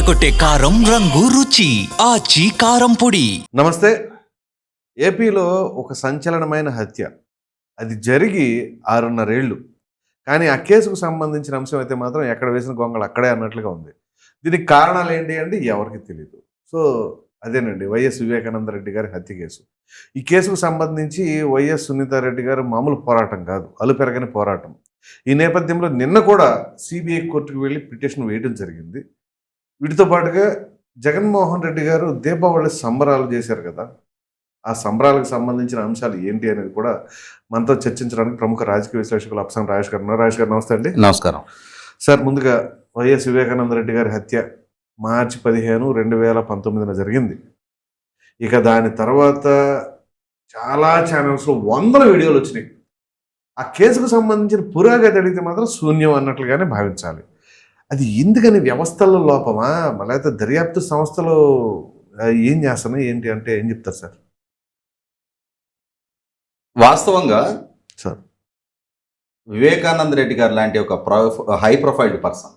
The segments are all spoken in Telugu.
అదరగొట్టే కారం రంగు రుచి ఆచి కారం పొడి. నమస్తే. ఏపీలో ఒక సంచలనమైన హత్య. అది జరిగి ఆరున్నరేళ్ళు. కానీ ఆ కేసుకు సంబంధించిన అంశం అయితే మాత్రం ఎక్కడ వేసిన గొంగళ అక్కడే అన్నట్లుగా ఉంది. దీనికి కారణాలు ఏంటి అంటే ఎవరికి తెలియదు సో అదేనండి వైఎస్ వివేకానంద రెడ్డి గారి హత్య కేసు. ఈ కేసుకు సంబంధించి వైఎస్ సునీతారెడ్డి గారు మామూలు పోరాటం కాదు. అలుపెరగని పోరాటం. ఈ నేపథ్యంలో నిన్న కూడా సిబిఐ కోర్టుకు వెళ్ళి పిటిషన్ వేయడం జరిగింది. వీటితో పాటుగా జగన్మోహన్ రెడ్డి గారు దీపావళి సంబరాలు చేశారు కదా. ఆ సంబరాలకు సంబంధించిన అంశాలు ఏంటి అనేది కూడా మనతో చర్చించడానికి ప్రముఖ రాజకీయ విశ్లేషకులు అప్సం రాజేష్ గారు రాజేష్ గారు నమస్తే అండి. నమస్కారం. సార్ ముందుగా వైఎస్ వివేకానంద రెడ్డి గారి హత్య మార్చి పదిహేను రెండు వేల పంతొమ్మిదిన జరిగింది. ఇక దాని తర్వాత చాలా ఛానల్స్లో వందల వీడియోలు వచ్చినాయి. ఆ కేసుకు సంబంధించిన పురోగతి అడిగితే మాత్రం శూన్యం అన్నట్లుగానే భావించాలి. అది ఎందుకని వ్యవస్థల లోపమా? లేకపోతే దర్యాప్తు సంస్థలు ఏం చేస్తున్నాయి? ఏంటి అంటే ఏం చెప్తారు సార్? వాస్తవంగా సార్. వివేకానంద రెడ్డి గారు లాంటి ఒక హై ప్రొఫైల్డ్ పర్సన్.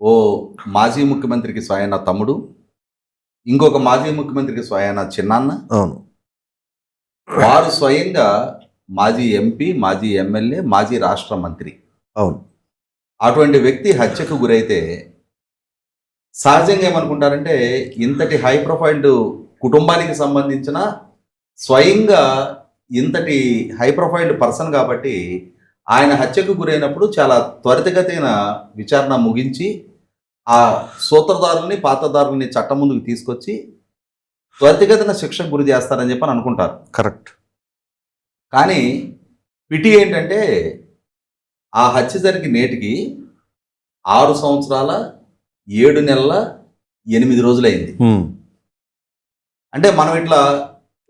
ఓ మాజీ ముఖ్యమంత్రికి స్వయాన తమ్ముడు ఇంకొక మాజీ ముఖ్యమంత్రికి స్వయాన చిన్నాన్న. అవును. వారు స్వయంగా మాజీ ఎంపీ మాజీ ఎమ్మెల్యే మాజీ రాష్ట్ర మంత్రి. అవును. అటువంటి వ్యక్తి హత్యకు గురైతే సహజంగా ఏమనుకుంటారంటే ఇంతటి హై ప్రొఫైల్డ్ కుటుంబానికి సంబంధించిన స్వయంగా ఇంతటి హై ప్రొఫైల్డ్ పర్సన్ కాబట్టి ఆయన హత్యకు గురైనప్పుడు చాలా త్వరితగతిన విచారణ ముగించి ఆ సూత్రధారుల్ని పాత్రధారుల్ని చట్టం ముందుకు తీసుకొచ్చి త్వరితగతిన శిక్షకు గురి చేస్తారని చెప్పని అనుకుంటారు. కరెక్ట్. కానీ పిటి ఏంటంటే ఆ హత్య జరిగి నేటికి ఆరు సంవత్సరాల ఏడు నెలల ఎనిమిది రోజులైంది. అంటే మనం ఇట్లా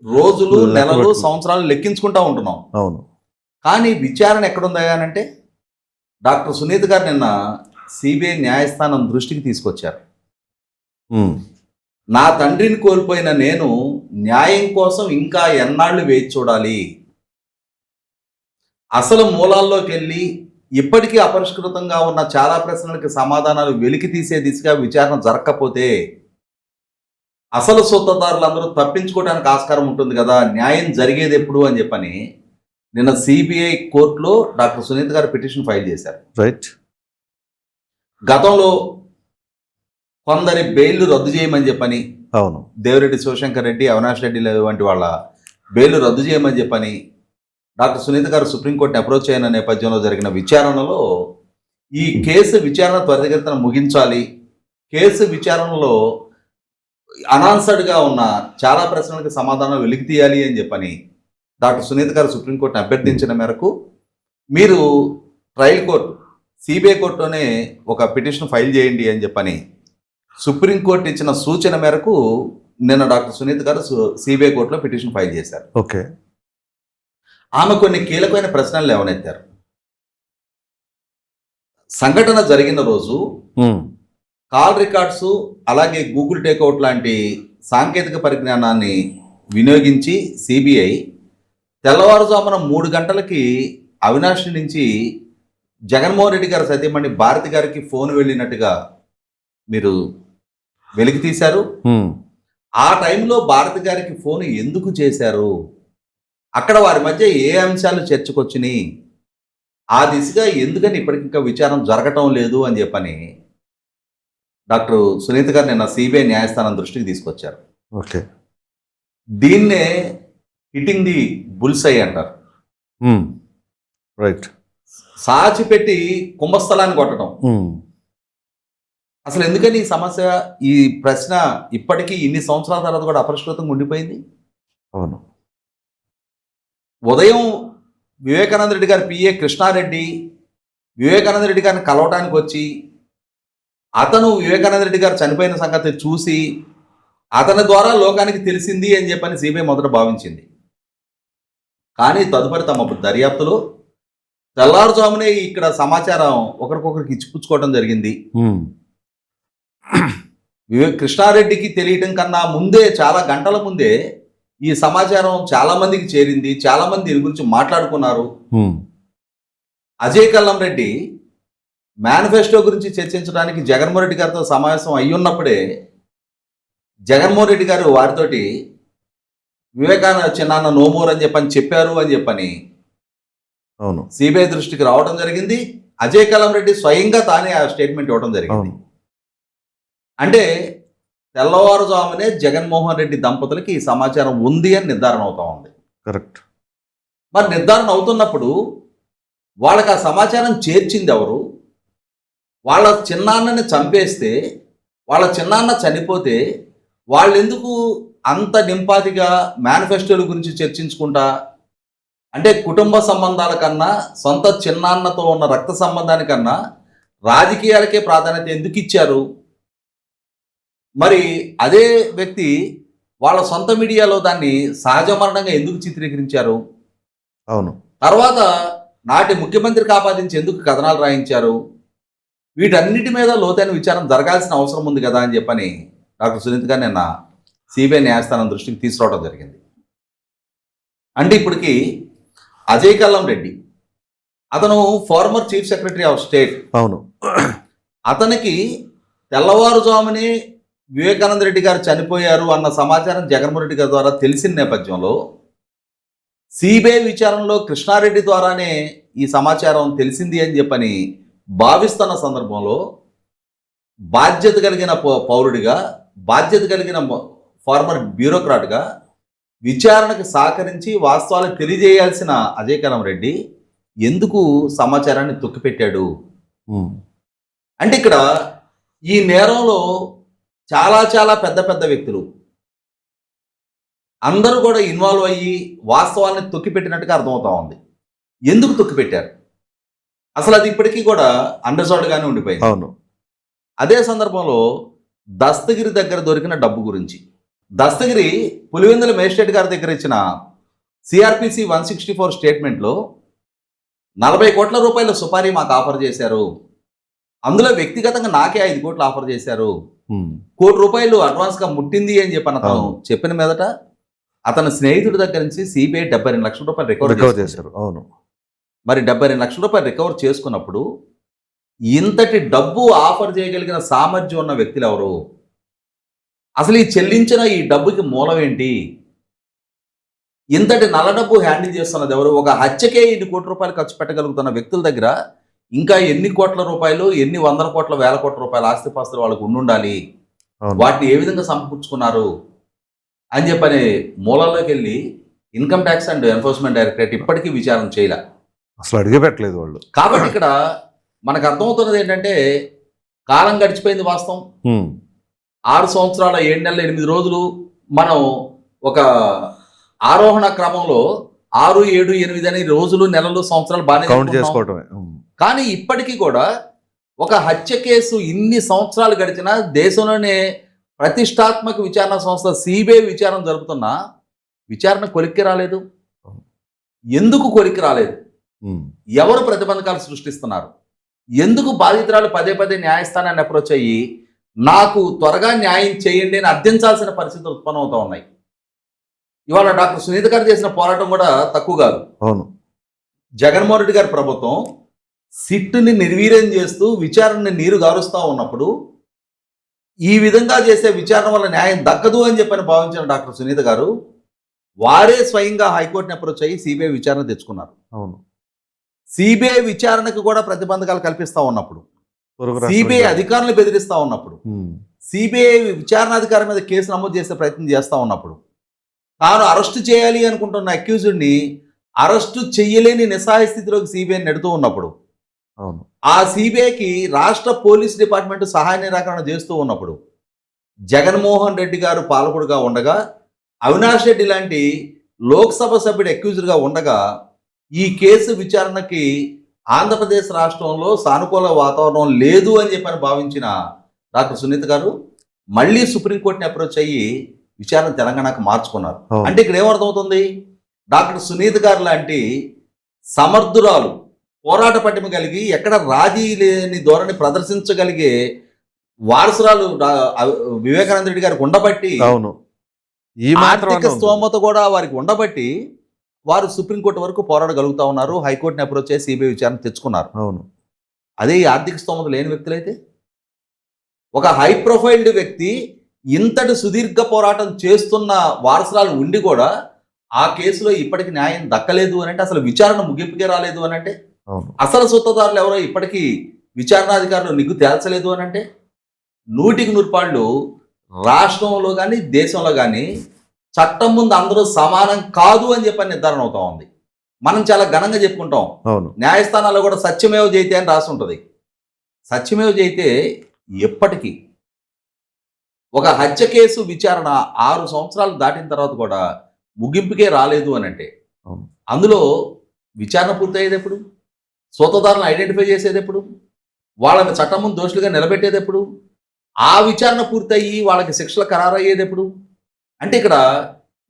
రోజులు నెలలు. సంవత్సరాలు లెక్కించుకుంటా ఉంటున్నాం అవును కానీ విచారణ ఎక్కడుందా అంటే డాక్టర్ సునీత్ గారు నిన్న సిబిఐ న్యాయస్థానం దృష్టికి తీసుకొచ్చారు. నా తండ్రిని కోల్పోయిన నేను న్యాయం కోసం ఇంకా ఎన్నాళ్ళు వేచి చూడాలి అసలు మూలాల్లోకి వెళ్ళి ఇప్పటికీ అపరిష్కృతంగా ఉన్న చాలా ప్రశ్నలకు సమాధానాలు వెలికి తీసే దిశగా విచారణ జరగకపోతే అసలు సొత్తదారులందరూ తప్పించుకోవడానికి ఆస్కారం ఉంటుంది కదా న్యాయం జరిగేది ఎప్పుడు అని చెప్పని నిన్న సిబిఐ కోర్టులో డాక్టర్ సునీత్ గారు పిటిషన్ ఫైల్ చేశారు. రైట్. గతంలో కొందరి బెయిల్ రద్దు చేయమని చెప్పని అవును. దేవిరెడ్డి శివశంకర్ రెడ్డి అవినాష్ రెడ్డి వంటి వాళ్ళ బెయిల్ రద్దు చేయమని చెప్పని డాక్టర్ సునీత గారు సుప్రీంకోర్టుని అప్రోచ్ అయిన నేపథ్యంలో జరిగిన విచారణలో ఈ కేసు విచారణ త్వరితగతిన ముగించాలి. కేసు విచారణలో అనాన్సర్డ్గా ఉన్న చాలా ప్రశ్నలకు సమాధానం వెలికి తీయాలి అని చెప్పని డాక్టర్ సునీత గారు సుప్రీంకోర్టుని అభ్యర్థించిన మేరకు మీరు ట్రయల్ కోర్టు సిబిఐ కోర్టులోనే ఒక పిటిషన్ ఫైల్ చేయండి అని చెప్పని సుప్రీంకోర్టు ఇచ్చిన సూచన మేరకు నిన్న డాక్టర్ సునీత్ గారు సిబిఐ కోర్టులో పిటిషన్ ఫైల్ చేశారు. ఓకే. ఆమె కొన్ని కీలకమైన ప్రశ్నలు లేవనెత్తారు సంఘటన జరిగిన రోజు. కాల్ రికార్డ్స్ అలాగే గూగుల్ టేక్అవుట్ లాంటి సాంకేతిక పరిజ్ఞానాన్ని వినియోగించి సిబిఐ తెల్లవారుజామున మూడు గంటలకి అవినాష్ నుంచి జగన్మోహన్ రెడ్డి గారి సతీమణి భారతి గారికి ఫోన్ వెళ్ళినట్టుగా మీరు వెలికి తీశారు. ఆ టైంలో భారతి గారికి ఫోన్ ఎందుకు చేశారు అక్కడ వారి మధ్య ఏ అంశాలు చర్చకొచ్చినాయి ఆ దిశగా ఎందుకని ఇప్పటికింకా విచారం జరగటం లేదు అని చెప్పని డాక్టర్ సునీత గారు నిన్న సిబిఐ న్యాయస్థానం దృష్టికి తీసుకొచ్చారు. ఓకే. దీన్నే హిట్టింగ్ ది బుల్సై అంటారు. రైట్. సాచి పెట్టి కుంభస్థలాన్ని కొట్టడం. అసలు ఎందుకని ఈ సమస్య ఈ ప్రశ్న ఇప్పటికీ ఇన్ని సంవత్సరాల తర్వాత కూడా అపరిష్కృతంగా ఉండిపోయింది? అవును. ఉదయం వివేకానంద రెడ్డి గారి పిఏ కృష్ణారెడ్డి వివేకానంద రెడ్డి గారిని కలవటానికి వచ్చి అతను వివేకానంద రెడ్డి గారు చనిపోయిన సంగతి చూసి అతని ద్వారా లోకానికి తెలిసింది అని చెప్పని సిబిఐ మొదట భావించింది. కానీ తదుపరి తమ దర్యాప్తులో తెల్లారుజామునే ఇక్కడ సమాచారం ఒకరికొకరికి ఇచ్చిపుచ్చుకోవడం జరిగింది. వివేక్ కృష్ణారెడ్డికి తెలియటం కన్నా ముందే చాలా గంటల ముందే ఈ సమాచారం చాలా మందికి చేరింది చాలా మంది దీని గురించి మాట్లాడుకున్నారు. అజయ్ కల్లం రెడ్డి మేనిఫెస్టో గురించి చర్చించడానికి జగన్మోహన్ రెడ్డి గారితో సమావేశం అయి ఉన్నప్పుడే జగన్మోహన్ రెడ్డి గారు వారితోటి వివేకానంద చిన్నాన్న నోమూర్ అని చెప్పని చెప్పారు అని చెప్పని అవును. సిబిఐ దృష్టికి రావడం జరిగింది. అజయ్ కలాం రెడ్డి స్వయంగా తానే ఆ స్టేట్మెంట్ ఇవ్వడం జరిగింది. అంటే తెల్లవారుజామునే జగన్మోహన్ రెడ్డి దంపతులకి ఈ సమాచారం ఉంది అని నిర్ధారణ అవుతా ఉంది. కరెక్ట్. మరి నిర్ధారణ అవుతున్నప్పుడు వాళ్ళకి ఆ సమాచారం చేర్చింది ఎవరు? వాళ్ళ చిన్నాన్నని చంపేస్తే వాళ్ళ చిన్నాన్న చనిపోతే వాళ్ళు ఎందుకు అంత నింపాతిగా మేనిఫెస్టోల గురించి చర్చించుకుంటా? అంటే కుటుంబ సంబంధాల కన్నా సొంత చిన్నాన్నతో ఉన్న రక్త సంబంధానికన్నా రాజకీయాలకే ప్రాధాన్యత ఎందుకు ఇచ్చారు? మరి అదే వ్యక్తి వాళ్ళ సొంత మీడియాలో దాన్ని సహజ మరణంగా ఎందుకు చిత్రీకరించారు? అవును. తర్వాత నాటి ముఖ్యమంత్రికి ఆపాదించి ఎందుకు కథనాలు రాయించారు? వీటన్నిటి మీద లోతైన విచారం జరగాల్సిన అవసరం ఉంది కదా అని చెప్పని డాక్టర్ సునీత్ గారు నిన్న సిబిఐ న్యాయస్థానం దృష్టికి తీసుకురావడం జరిగింది. అంటే ఇప్పటికి అజయ్ కల్లం రెడ్డి అతను former chief secretary of state అవును. అతనికి తెల్లవారుజామునే వివేకానంద రెడ్డి గారు చనిపోయారు అన్న సమాచారం జగన్మోహన్ రెడ్డి గారి ద్వారా తెలిసిన నేపథ్యంలో సిబిఐ విచారణలో కృష్ణారెడ్డి ద్వారానే ఈ సమాచారం తెలిసింది అని చెప్పని భావిస్తున్న సందర్భంలో బాధ్యత కలిగిన పౌరుడిగా బాధ్యత కలిగిన ఫార్మర్ బ్యూరోక్రాట్గా విచారణకు సహకరించి వాస్తవాలు తెలియజేయాల్సిన అజయ్ కలం రెడ్డి ఎందుకు సమాచారాన్ని తొక్కిపెట్టాడు. అంటే ఇక్కడ ఈ నేరంలో చాలా చాలా పెద్ద పెద్ద వ్యక్తులు. అందరూ కూడా ఇన్వాల్వ్ అయ్యి వాస్తవాన్ని తొక్కిపెట్టినట్టుగా అర్థమవుతా ఉంది. ఎందుకు తొక్కిపెట్టారు? అసలు అది ఇప్పటికీ కూడా అండర్సాల్డ్గానే ఉండిపోయింది. అవును. అదే సందర్భంలో దస్తగిరి దగ్గర దొరికిన డబ్బు గురించి. దస్తగిరి పులివెందుల మేజిస్ట్రేట్ గారి దగ్గర ఇచ్చిన సిఆర్పిసి వన్ సిక్స్టీ ఫోర్ స్టేట్మెంట్లో నలభై కోట్ల రూపాయల సుపారీ మాకు ఆఫర్ చేశారు. అందులో వ్యక్తిగతంగా నాకే ఐదు కోట్లు ఆఫర్ చేశారు. కోటి రూపాయలు అడ్వాన్స్గా ముట్టింది అని చెప్పి అతను. చెప్పిన మీదట అతని స్నేహితుడి దగ్గర నుంచి సిబిఐ డెబ్బై రెండు లక్షల రూపాయలు రికవర్ చేశారు. అవును. మరి డెబ్బై రెండు లక్షల రూపాయలు రికవర్ చేసుకున్నప్పుడు ఇంతటి డబ్బు ఆఫర్ చేయగలిగిన సామర్థ్యం ఉన్న వ్యక్తులు ఎవరు? అసలు ఈ చెల్లించిన ఈ డబ్బుకి మూలం ఏంటి? ఇంతటి నల్ల డబ్బు హ్యాండిల్ చేస్తున్నది ఎవరు? ఒక హత్యకే ఇన్ని కోట్ల రూపాయలు ఖర్చు పెట్టగలుగుతున్న వ్యక్తుల దగ్గర ఇంకా ఎన్ని కోట్ల రూపాయలు ఎన్ని వందల కోట్ల వేల కోట్ల రూపాయల ఆస్తిపాస్తులు వాళ్ళకు ఉండుండాలి? అవును. వాటిని ఏ విధంగా సమకూర్చుకున్నారు? అని చెప్పని మూలాల్లోకి వెళ్ళి income tax and enforcement directorate ఇప్పటికీ విచారణ చేయలే. అసలు అడిగే పెట్టలేదు వాళ్ళు. కాబట్టి ఇక్కడ మనకు అర్థమవుతున్నది ఏంటంటే కాలం గడిచిపోయింది వాస్తవం. ఆరు సంవత్సరాల ఏడు నెలల ఎనిమిది రోజులు మనం ఒక ఆరోహణ క్రమంలో ఆరు ఏడు ఎనిమిది అనే రోజులు నెలలు సంవత్సరాలు బాగానే కౌంట్. చేసుకోవటమే. కానీ ఇప్పటికీ కూడా ఒక హత్య కేసు ఇన్ని సంవత్సరాలు గడిచినా దేశంలోనే ప్రతిష్టాత్మక విచారణ సంస్థ సిబిఐ విచారణ జరుపుతున్నా విచారణ కొలిక్కి రాలేదు. ఎందుకు కొలిక్కి రాలేదు. ఎవరు ప్రతిబంధకాలు సృష్టిస్తున్నారు? ఎందుకు బాధితురాలు పదే పదే న్యాయస్థానాన్ని అప్రోచ్ అయ్యి నాకు త్వరగా న్యాయం చేయండి అని అర్థించాల్సిన పరిస్థితులు ఉత్పన్నమవుతా ఉన్నాయి? ఇవాళ డాక్టర్ సునీత గారు చేసిన పోరాటం కూడా తక్కువ కాదు. అవును. జగన్మోహన్ రెడ్డి గారి ప్రభుత్వం సిట్టుని నిర్వీర్యం చేస్తూ విచారణని నీరు గారుస్తూ ఉన్నప్పుడు ఈ విధంగా చేసే విచారణ వల్ల న్యాయం దక్కదు అని చెప్పని భావించిన డాక్టర్ సునీత గారు వారే స్వయంగా హైకోర్టుని అప్రోచ్ అయ్యి సిబిఐ విచారణ తెచ్చుకున్నారు. అవును. సిబిఐ విచారణకు కూడా ప్రతిబంధకాలు కల్పిస్తా ఉన్నప్పుడు సిబిఐ అధికారులు బెదిరిస్తా ఉన్నప్పుడు. సిబిఐ విచారణాధికారి మీద కేసు నమోదు చేసే ప్రయత్నం చేస్తా ఉన్నప్పుడు తాను అరెస్టు చేయాలి అనుకుంటున్న అక్యూజ్డ్ని అరెస్టు చెయ్యలేని నిస్సహాయ స్థితిలోకి సిబిఐ నెడుతూ ఉన్నప్పుడు ఆ సిబిఐకి రాష్ట్ర పోలీస్ డిపార్ట్మెంట్ సహాయ నిరాకరణ చేస్తూ ఉన్నప్పుడు జగన్మోహన్ రెడ్డి గారు పాలకుడుగా ఉండగా అవినాష్ రెడ్డి లాంటి లోక్సభ సభ్యుడు అక్యూజ్డ్గా ఉండగా ఈ కేసు విచారణకి ఆంధ్రప్రదేశ్ రాష్ట్రంలో సానుకూల వాతావరణం లేదు అని చెప్పని భావించిన డాక్టర్ సునీత గారు మళ్ళీ సుప్రీంకోర్టుని అప్రోచ్ అయ్యి విచారణ తెలంగాణకు మార్చుకున్నారు. అంటే ఇక్కడ ఏమర్థమవుతుంది? డాక్టర్ సునీత్ గారు లాంటి సమర్థురాలు పోరాట పటిమ కలిగి ఎక్కడ రాజీ లేని ధోరణి ప్రదర్శించగలిగే వారసురాలు వివేకానంద రెడ్డి గారికి ఉండబట్టి అవును. ఈ ఆర్థిక స్తోమత కూడా వారికి ఉండబట్టి వారు సుప్రీంకోర్టు వరకు పోరాడగలుగుతా ఉన్నారు. హైకోర్టుని అప్రోచ్ చేసి సిబిఐ విచారణ తెచ్చుకున్నారు. అవును. అదే ఈ ఆర్థిక స్తోమత లేని వ్యక్తులైతే? ఒక హై ప్రొఫైల్డ్ వ్యక్తి ఇంతటి సుదీర్ఘ పోరాటం చేస్తున్న వారసురాలు ఉండి కూడా ఆ కేసులో ఇప్పటికి న్యాయం దక్కలేదు అని అంటే అసలు విచారణ ముగింపుకే రాలేదు అని అంటే అసలు సొత్తదారులు ఎవరో ఇప్పటికీ విచారణాధికారులు నిగ్గు తేల్చలేదు అని అంటే నూటికి నూరుపాళ్ళు రాష్ట్రంలో కానీ దేశంలో కానీ చట్టం ముందు అందరూ సమానం కాదు అని చెప్పని నిర్ధారణ అవుతా ఉంది. మనం చాలా ఘనంగా చెప్పుకుంటాం. అవును. న్యాయస్థానాల్లో కూడా సత్యమేవ జయితే అని రాసి ఉంటుంది. సత్యమేవ జయితే ఎప్పటికీ ఒక హత్య కేసు విచారణ ఆరు సంవత్సరాలు దాటిన తర్వాత కూడా ముగింపుకే రాలేదు అని అంటే. అందులో విచారణ పూర్తయ్యేది ఎప్పుడు? సోతదారులను ఐడెంటిఫై చేసేది ఎప్పుడు? వాళ్ళని చట్టం ముందు దోషులుగా నిలబెట్టేది ఎప్పుడు? ఆ విచారణ పూర్తయ్యి వాళ్ళకి శిక్షలు ఖరారయ్యేది ఎప్పుడు? అంటే ఇక్కడ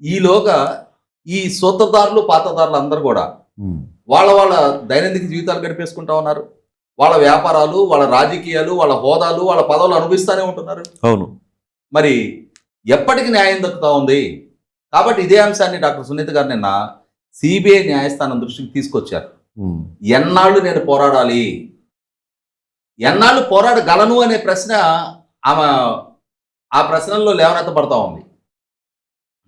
ఈలోగా ఈ సూత్రధారులు పాతదారులు అందరూ కూడా. వాళ్ళ వాళ్ళ దైనందిక జీవితాలు గడిపేసుకుంటా ఉన్నారు. వాళ్ళ వ్యాపారాలు వాళ్ళ రాజకీయాలు వాళ్ళ హోదాలు వాళ్ళ పదవులు అనుభవిస్తూనే ఉంటున్నారు. అవును. మరి ఎప్పటికి న్యాయం దక్కుతా ఉంది? కాబట్టి ఇదే అంశాన్ని డాక్టర్ సునీత గారు నిన్న సిబిఐ న్యాయస్థానం దృష్టికి తీసుకొచ్చారు. ఎన్నాళ్ళు నేను పోరాడాలి? ఎన్నాళ్ళు పోరాడగలను అనే ప్రశ్న ఆమె ఆ ప్రశ్నల్లో లేవనెత్తబడతా ఉంది.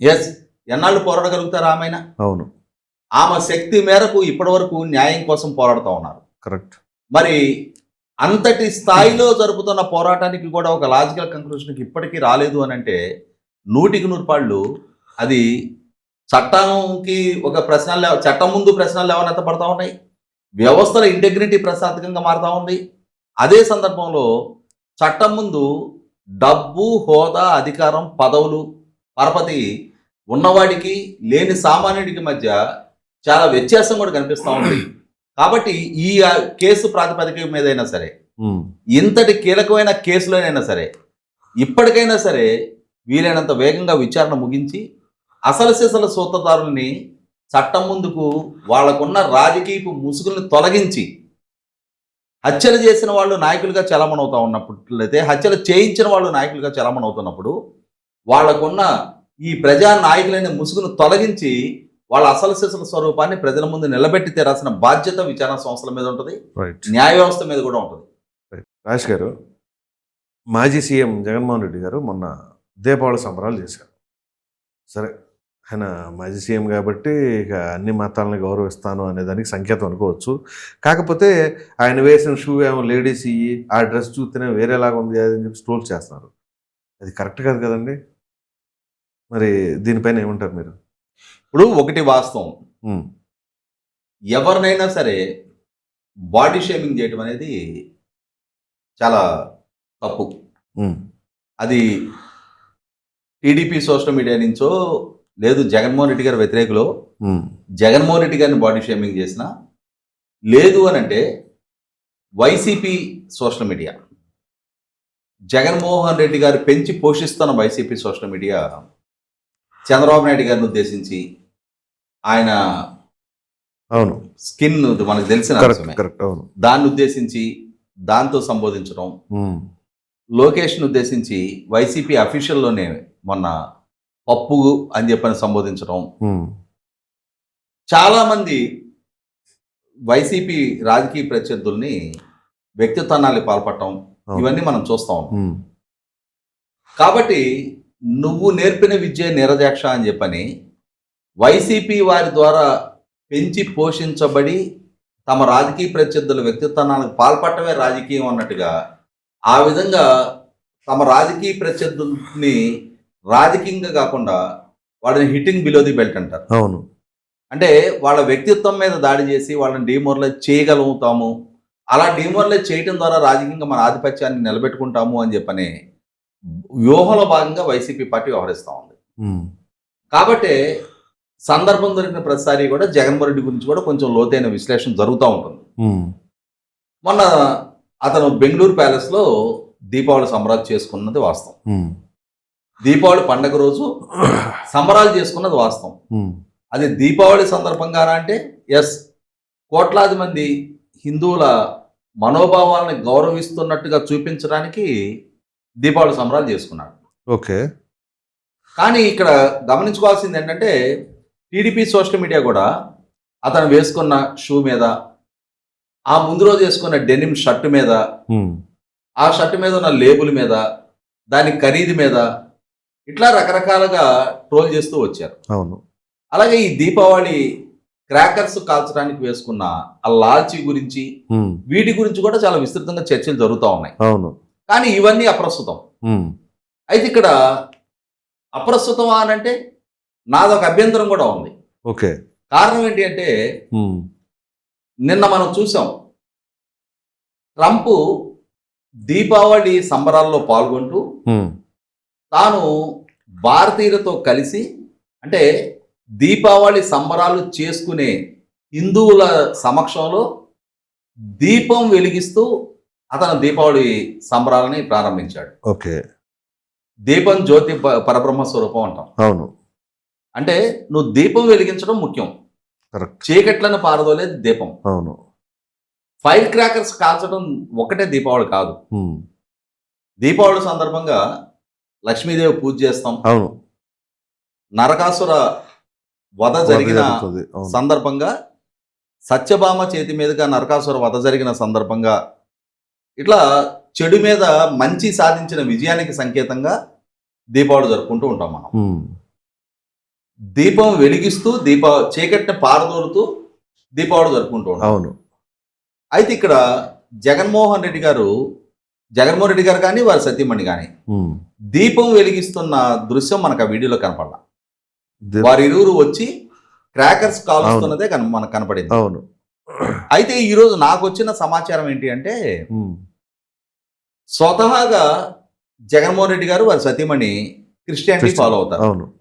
ఎస్ ఎన్నాళ్ళు పోరాడగలుగుతారు ఆమెన అవును. ఆమె శక్తి మేరకు ఇప్పటివరకు న్యాయం కోసం పోరాడుతూ ఉన్నారు. కరెక్ట్. మరి అంతటి స్థాయిలో జరుపుతున్న పోరాటానికి కూడా ఒక లాజికల్ కంక్లూషన్కి ఇప్పటికీ రాలేదు అని అంటే నూటికి నూరు పాళ్ళు అది చట్టంకి ఒక ప్రశ్నలు చట్టం ముందు ప్రశ్నలు లేవనెత్తబడతా ఉన్నాయి. వ్యవస్థల ఇంటెగ్రిటీ ప్రశాంతకంగా మారుతా ఉంది. అదే సందర్భంలో చట్టం ముందు డబ్బు హోదా అధికారం పదవులు పరపతి ఉన్నవాడికి లేని సామాన్యుడికి మధ్య చాలా వ్యత్యాసం కూడా కనిపిస్తూ ఉంది. కాబట్టి ఈ కేసు ప్రాతిపదిక మీదైనా సరే. ఇంతటి కీలకమైన కేసులోనైనా సరే ఇప్పటికైనా సరే వీలైనంత వేగంగా విచారణ ముగించి అసలు సిసల సూత్రధారుల్ని చట్టం ముందుకు వాళ్ళకున్న రాజకీయపు ముసుగుల్ని తొలగించి హత్యలు చేసిన వాళ్ళు నాయకులుగా చలమణవుతా ఉన్నప్పుడైతే హత్యలు చేయించిన వాళ్ళు నాయకులుగా చలమణవుతున్నప్పుడు వాళ్ళకున్న ఈ ప్రజా నాయకులైన ముసుగును తొలగించి వాళ్ళ అసలు సిసల స్వరూపాన్ని ప్రజల ముందు నిలబెట్టి తీరాల్సిన బాధ్యత విచారణ సంస్థల మీద ఉంటుంది న్యాయ వ్యవస్థ మీద కూడా ఉంటుంది. రాజ్ గారు మాజీ సీఎం జగన్మోహన్ రెడ్డి గారు మొన్న దీపావళి సంబరాలు చేశారు. సరే ఆయన మాజీ సీఎం కాబట్టి ఇక అన్ని మతాలని గౌరవిస్తాను అనే దానికి సంకేతం అనుకోవచ్చు. కాకపోతే ఆయన వేసిన షూ ఏమో లేడీస్ ఇయ్యి ఆ డ్రెస్ చూస్తేనే వేరేలాగా ఉంది అని చెప్పి స్టోల్ చేస్తున్నారు. అది కరెక్ట్ కాదు కదండి? మరి దీనిపైన ఏమంటారు మీరు? ఇప్పుడు ఒకటి వాస్తవం. ఎవరినైనా సరే బాడీ షేమింగ్ చేయడం అనేది చాలా తప్పు. అది టీడీపీ సోషల్ మీడియా నుంచో లేదు జగన్మోహన్ రెడ్డి గారి వ్యతిరేకులో జగన్మోహన్ రెడ్డి గారిని బాడీ షేమింగ్ చేసిన లేదు అని అంటే YCP social media. Jaganmohan Reddy గారు పెంచి పోషిస్తున్న YCP social media Chandrababu Naidu గారిని ఉద్దేశించి ఆయన అవును. స్కిన్ మనకు తెలిసిన దాన్ని ఉద్దేశించి దాంతో సంబోధించడం. లోకేష్ను ఉద్దేశించి వైసీపీ అఫీషియల్లోనే మొన్న పప్పు అని చెప్పని సంబోధించడం. చాలామంది వైసీపీ రాజకీయ ప్రత్యర్థుల్ని వ్యక్తిత్వాన్ని పాల్పడటం. ఇవన్నీ మనం చూస్తాం కాబట్టి నువ్వు నేర్పిన విద్య నిరజాక్ష అని చెప్పని వైసీపీ వారి ద్వారా పెంచి పోషించబడి తమ రాజకీయ ప్రత్యర్థుల వ్యక్తిత్వానికి పాల్పడటమే రాజకీయం అన్నట్టుగా ఆ విధంగా తమ రాజకీయ ప్రత్యర్థుల్ని రాజకీయంగా కాకుండా వాళ్ళని హిట్టింగ్ బిలో ది బెల్ట్ అంటారు. అవును. అంటే వాళ్ళ వ్యక్తిత్వం మీద దాడి చేసి వాళ్ళని డిమోరలైజ్ చేయగలుగుతాము. అలా డిమోరలైజ్ చేయటం ద్వారా రాజకీయంగా మన ఆధిపత్యాన్ని నిలబెట్టుకుంటాము అని చెప్పని వ్యూహంలో భాగంగా వైసీపీ పార్టీ వ్యవహరిస్తూ ఉంది. కాబట్టి సందర్భం దొరికిన ప్రతిసారి కూడా జగన్మోహన్ రెడ్డి గురించి కూడా కొంచెం లోతైన విశ్లేషణ జరుగుతూ ఉంటుంది. మొన్న అతను బెంగళూరు ప్యాలెస్లో దీపావళి సంబరాలు చేసుకున్నది వాస్తవం. దీపావళి పండగ రోజు సంబరాలు చేసుకున్నది వాస్తవం. అది దీపావళి సందర్భంగానా అంటే? ఎస్ కోట్లాది మంది హిందువుల మనోభావాలను గౌరవిస్తున్నట్టుగా చూపించడానికి దీపావళి సంబరాలు చేసుకున్నాడు. ఓకే. కానీ ఇక్కడ గమనించుకోవాల్సింది ఏంటంటే టీడీపీ సోషల్ మీడియా కూడా అతను వేసుకున్న షూ మీద ఆ ముందు రోజు వేసుకున్న డెనిమ్ షర్ట్ మీద ఆ షర్ట్ మీద ఉన్న లేబుల్ మీద దాని ఖరీదు మీద ఇట్లా రకరకాలుగా ట్రోల్ చేస్తూ వచ్చారు. అవును. అలాగే ఈ దీపావళి క్రాకర్స్ కాల్చడానికి వేసుకున్న ఆ లాల్చీ గురించి వీటి గురించి కూడా చాలా విస్తృతంగా చర్చలు జరుగుతూ ఉన్నాయి. అవును. కానీ ఇవన్నీ అప్రస్తుతం. అయితే ఇక్కడ అప్రస్తుతమా అని అంటే నాదొక అభ్యంతరం కూడా ఉంది. ఓకే. కారణం ఏంటి అంటే నిన్న మనం చూసాం. ట్రంప్ దీపావళి సంబరాల్లో పాల్గొంటూ తాను భారతీయులతో కలిసి అంటే దీపావళి సంబరాలు చేసుకునే హిందువుల సమక్షంలో దీపం వెలిగిస్తూ అతను దీపావళి సంబరాలని ప్రారంభించాడు. ఓకే. దీపం జ్యోతి పరబ్రహ్మ స్వరూపం అంటాం. అవును. అంటే నువ్వు దీపం వెలిగించడం ముఖ్యం. చీకట్లను పారదోలేది దీపం. అవును. ఫైర్ క్రాకర్స్ కాల్చడం ఒకటే దీపావళి కాదు. దీపావళి సందర్భంగా లక్ష్మీదేవి పూజ చేస్తాం. అవును. నరకాసుర వధ జరిగిన సందర్భంగా సత్యభామ చేతి మీదుగా నరకాసుర వధ జరిగిన సందర్భంగా ఇట్లా చెడు మీద మంచి సాధించిన విజయానికి సంకేతంగా దీపావళి జరుపుకుంటూ ఉంటాం మనం. దీపం వెలిగిస్తూ దీప చీకటిని పారదోలుతూ దీపావళి జరుపుకుంటూ ఉంటాం. అవును. అయితే ఇక్కడ జగన్మోహన్ రెడ్డి గారు జగన్మోహన్ రెడ్డి గారు కానీ వారి సత్యమణి కానీ. దీపం వెలిగిస్తున్న దృశ్యం మనకు ఆ వీడియోలో కనపడాల. ది- వారి ఇరువురు వచ్చి క్రాకర్స్ కాలుస్తున్నదే కన మనకు కనపడింది. అవును. అయితే ఈరోజు నాకు వచ్చిన సమాచారం ఏంటి అంటే స్వతహాగా జగన్మోహన్ రెడ్డి గారు వారి సతీమణి క్రిస్టియానిటీ. ఫాలో అవుతారు. అవును.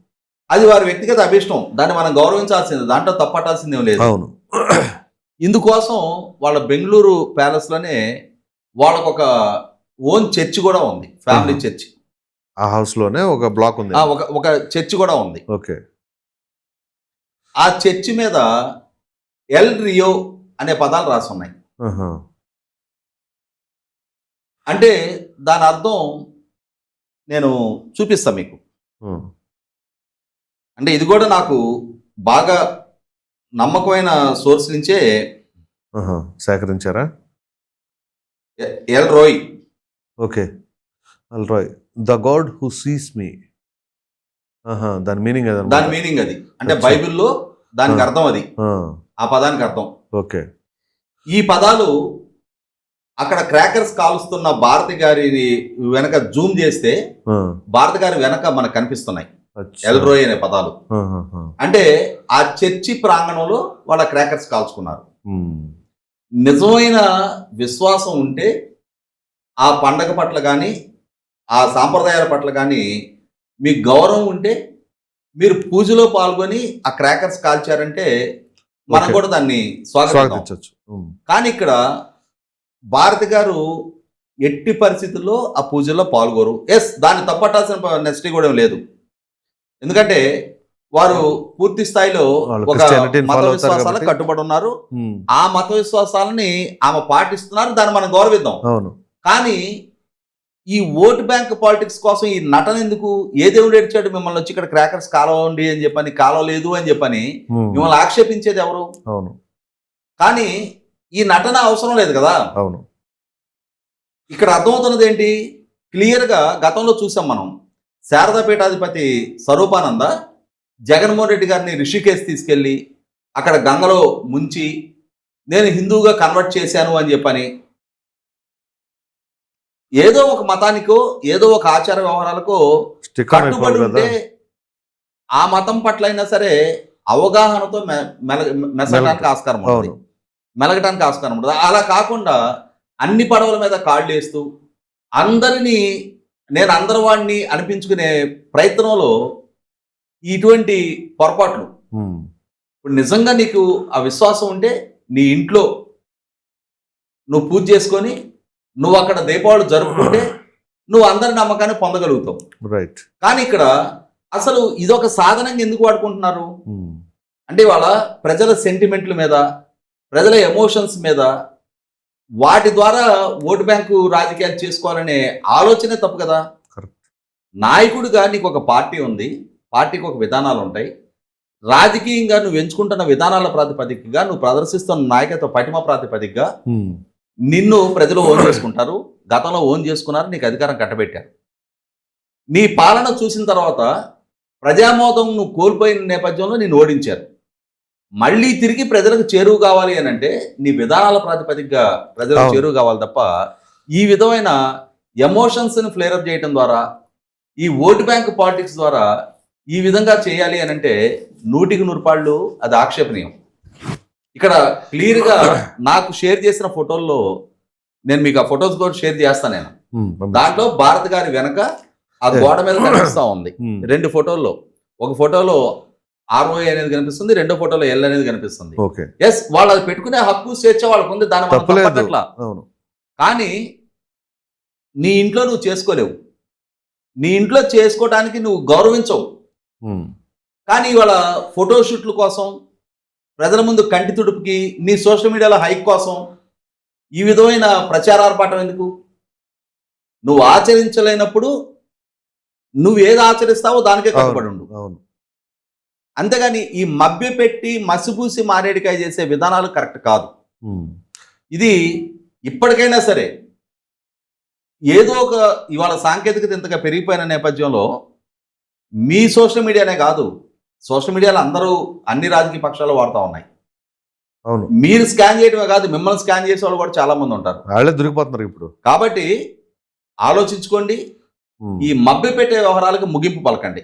అది వారి వ్యక్తిగత అభిష్టం. దాన్ని మనం గౌరవించాల్సింది దాంట్లో తప్పట్టాల్సిందేం లేదు. అవును. ఇందుకోసం వాళ్ళ బెంగళూరు ప్యాలెస్లోనే వాళ్ళకు ఒక ఓన్ చర్చ్ కూడా ఉంది ఫ్యామిలీ. చర్చ్. ఆ హౌస్లోనే ఒక బ్లాక్ ఉంది. ఒక ఒక చర్చ్ కూడా ఉంది. ఓకే. ఆ చర్చ్ మీద ఎల్ రియో అనే పదాలు రాసి ఉన్నాయి ఆహా. అంటే దాని అర్థం నేను చూపిస్తా మీకు. అంటే ఇది కూడా నాకు బాగా నమ్మకమైన సోర్స్ నుంచే. సేకరించారా? El Roi. Okay El Roi the God who sees me ఆహా దాని మీనింగ్ దాని అదనమాట మీనింగ్ అది. అంటే. బైబిల్లో దానికి. అర్థం అది. ఆ, పదానికి అర్థం. ఓకే ఈ పదాలు అక్కడ క్రాకర్స్ కాలుస్తున్న భారతి గారి వెనక జూమ్ చేస్తే భారతి గారి వెనక మనకు కనిపిస్తున్నాయి. అచ్చా. ఎల్ రోయ్ అనే పదాలు. అంటే ఆ చర్చి ప్రాంగణంలో వాళ్ళ క్రాకర్స్ కాల్చుకున్నారు. నిజమైన విశ్వాసం ఉంటే ఆ పండగ పట్ల కానీ ఆ సాంప్రదాయాల పట్ల కానీ మీకు గౌరవం ఉంటే మీరు పూజలో పాల్గొని ఆ క్రాకర్స్ కాల్చారంటే మనం. కూడా దాన్ని స్వాగతించవచ్చు. కానీ ఇక్కడ భారతి గారు ఎట్టి పరిస్థితుల్లో ఆ పూజల్లో పాల్గొరు. ఎస్ దాన్ని తప్పట్టాల్సిన నెక్స్ట్ కూడా లేదు. ఎందుకంటే వారు పూర్తి స్థాయిలో ఒక మత విశ్వాసాలకు. కట్టుబడి ఉన్నారు. ఆ మత విశ్వాసాలని ఆమె పాటిస్తున్నారు. దాన్ని మనం గౌరవిద్దాం. అవును. కానీ ఈ ఓట్ బ్యాంక్ పాలిటిక్స్ కోసం ఈ నటన ఎందుకు? ఏ దేవుడు ఏడ్చాడు మిమ్మల్ని వచ్చి ఇక్కడ క్రాకర్స్ కాలవండి అని చెప్పని కాలవలేదు అని చెప్పని మిమ్మల్ని ఆక్షేపించేది ఎవరు? అవును. కానీ ఈ నటన అవసరం లేదు కదా? అవును. ఇక్కడ అర్థమవుతున్నది ఏంటి? క్లియర్గా గతంలో చూసాం మనం. శారదా పీఠాధిపతి స్వరూపానంద జగన్మోహన్ రెడ్డి గారిని రిషికేశ్ తీసుకెళ్ళి అక్కడ గంగలో ముంచి నేను హిందువుగా కన్వర్ట్ చేశాను అని చెప్పని ఏదో ఒక మతానికో ఏదో ఒక ఆచార వ్యవహారాలకో కట్టుబడి ఉంటే ఆ మతం పట్ల అయినా సరే అవగాహనతో మె- మెల- మెసగడానికి ఆస్కారం ఉంటుంది. మెలగటానికి ఆస్కారం ఉంటుంది. అలా కాకుండా అన్ని పడవల మీద కాళ్ళు వేస్తూ అందరినీ నేను అందరి వాడిని అనిపించుకునే ప్రయత్నంలో ఇటువంటి పొరపాట్లు. ఇప్పుడు నిజంగా నీకు ఆ విశ్వాసం ఉంటే నీ ఇంట్లో నువ్వు పూజ చేసుకొని నువ్వు అక్కడ దీపావళి జరుపుకుంటే నువ్వు అందరి నమ్మకాన్ని పొందగలుగుతావు. రైట్ కానీ ఇక్కడ అసలు ఇదొక సాధనంగా ఎందుకు వాడుకుంటున్నారు? ఉమ్, అంటే ఇవాళ ప్రజల సెంటిమెంట్ల మీద ప్రజల ఎమోషన్స్ మీద వాటి ద్వారా ఓటు బ్యాంకు రాజకీయాలు చేసుకోవాలనే ఆలోచనే తప్పు కదా. నాయకుడిగా నీకు ఒక పార్టీ ఉంది పార్టీకి ఒక విధానాలు ఉంటాయి. రాజకీయంగా నువ్వు ఎంచుకుంటున్న విధానాల ప్రాతిపదికగా నువ్వు ప్రదర్శిస్తున్న నాయకత్వ పటిమ ప్రాతిపదికగా ఉమ్, నిన్ను ప్రజలు ఓన్ చేసుకుంటారు గతంలో ఓన్ చేసుకున్నారు నీకు అధికారం కట్టబెట్టారు. నీ పాలన చూసిన తర్వాత ప్రజామోదం నువ్వు కోల్పోయిన నేపథ్యంలో నేను ఓడించారు. మళ్ళీ తిరిగి ప్రజలకు చేరువు కావాలి అని అంటే నీ విధానాల ప్రాతిపదికగా ప్రజలకు. చేరువు కావాలి తప్ప ఈ విధమైన ఎమోషన్స్ని ఫ్లేరప్ చేయడం ద్వారా ఈ ఓటు బ్యాంక్ పాలిటిక్స్ ద్వారా ఈ విధంగా చేయాలి అని అంటే నూటికి నూరుపాళ్ళు అది ఆక్షేపణీయం. ఇక్కడ క్లియర్గా నాకు షేర్ చేసిన ఫోటోల్లో నేను మీకు ఆ ఫొటోస్ కూడా షేర్ చేస్తాను నేను. దాంట్లో భారత్ గారి వెనక ఆ గోడ మీద కనిపిస్తా ఉంది. రెండు ఫోటోల్లో. ఒక ఫోటోలో ఆర్ఓఐ అనేది కనిపిస్తుంది రెండో ఫోటోలో ఎల్ అనేది కనిపిస్తుంది. ఎస్ వాళ్ళు అది పెట్టుకునే హక్కు స్వేచ్ఛ వాళ్ళకు ఉంది దాని తప్పట్లా. అవును. కానీ నీ ఇంట్లో నువ్వు చేసుకోలేవు. నీ ఇంట్లో చేసుకోవడానికి నువ్వు గౌరవించవు. కానీ ఇవాళ ఫోటోషూట్ల కోసం ప్రజల ముందు కంటి తుడుపుకి నీ సోషల్ మీడియాలో హైక్ కోసం ఈ విధమైన ప్రచారార్పాటం ఎందుకు? నువ్వు ఆచరించలేనప్పుడు నువ్వు ఏది ఆచరిస్తావో దానికే కట్టుబడి ఉండు. అంతేగాని ఈ మభ్య పెట్టి మసిపూసి మారేడికాయ చేసే విధానాలు కరెక్ట్ కాదు. ఇది ఇప్పటికైనా సరే ఏదో ఒక ఇవాళ సాంకేతికత ఇంతగా పెరిగిపోయిన నేపథ్యంలో మీ సోషల్ మీడియానే కాదు సోషల్ మీడియాలో అందరూ అన్ని రాజకీయ పక్షాలు వాడుతూ ఉన్నాయి. అవును. మీరు స్కాన్ చేయడమే కాదు మిమ్మల్ని స్కాన్ చేసే వాళ్ళు కూడా చాలా మంది ఉంటారు. వాళ్ళే దొరికిపోతున్నారు ఇప్పుడు. కాబట్టి ఆలోచించుకోండి. ఈ మభ్య పెట్టే వ్యవహారాలకు ముగింపు పలకండి.